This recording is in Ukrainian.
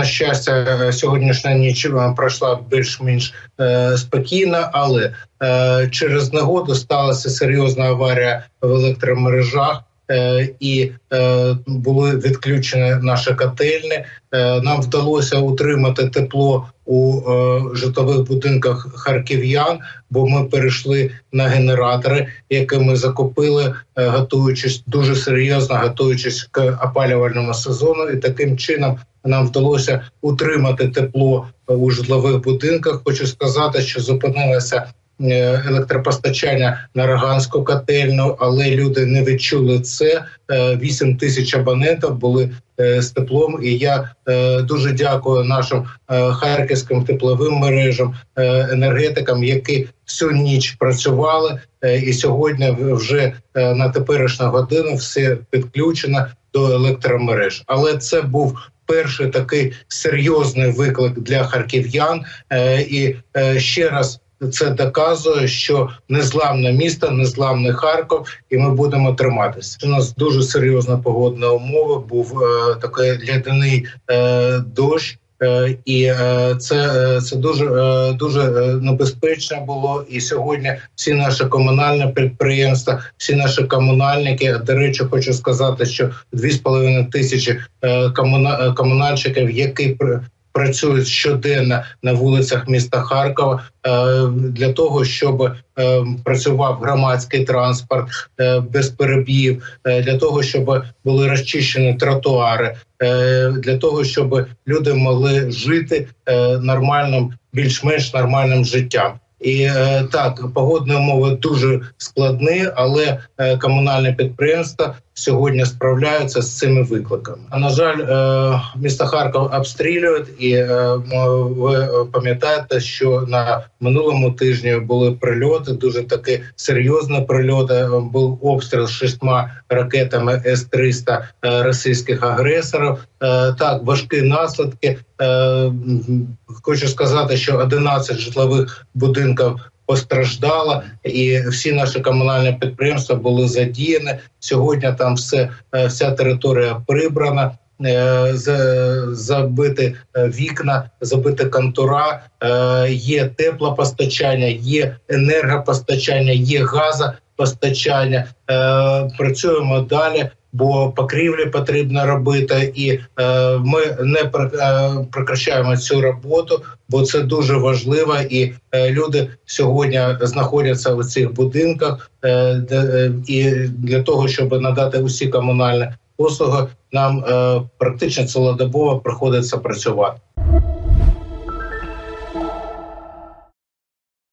на щастя, е, сьогоднішня ніч е, пройшла більш-менш е, спокійно, але через негоду сталася серйозна аварія в електромережах. Е, І е, були відключені наші котельні. Е, Нам вдалося утримати тепло у житлових будинках харків'ян, бо ми перейшли на генератори, які ми закупили, готуючись дуже серйозно, готуючись к опалювальному сезону, і таким чином нам вдалося утримати тепло у житлових будинках. Хочу сказати, що зупинилося е, електропостачання на Роганську котельну, але люди не відчули це. Е, 8 тисяч абонентів були е, з теплом, і я е, дуже дякую нашим е, харківським тепловим мережам, е, енергетикам, які всю ніч працювали. Е, І сьогодні вже е, на теперішню годину все підключено до електромереж. Але це був перший такий серйозний виклик для харків'ян. Е, І е, ще раз це доказує, що незламне місто, незламний Харків, і ми будемо триматися. У нас дуже серйозна погодна умова. Був е, такий ляданий е, дощ. Е, І е, це, е, це дуже дуже небезпечно було. І сьогодні всі наші комунальні підприємства, всі наші комунальники. До речі, хочу сказати, що 2,5 тисячі комуна- комунальщиків, які працюють щоденно на вулицях міста Харкова е, для того, щоб е, працював громадський транспорт е, без перебіїв, е, для того, щоб були розчищені тротуари, для того, щоб люди могли жити нормальним, більш-менш нормальним життям. І так, погодні умови дуже складні, але е, комунальні підприємства сьогодні справляються з цими викликами. А на жаль, е, місто Харків обстрілюють, і е, ви пам'ятаєте, що на минулому тижні були прильоти, дуже такі серйозні прильоти. Був обстріл шістьма ракетами С-300 е, російських агресорів. Так, важкі наслідки. Хочу сказати, що 11 житлових будинків постраждало, і всі наші комунальні підприємства були задіяні. Сьогодні там все е, вся територія прибрана. е, Забити е, вікна, забити контура, є теплопостачання, є енергопостачання, є газопостачання. Працюємо далі, бо покрівлі потрібно робити, і е, ми не пр- е, цю роботу, бо це дуже важливо. І е, люди сьогодні знаходяться у цих будинках, е, де, е, і для того, щоб надати усі комунальні послуги, нам е, практично цілодобово приходиться працювати.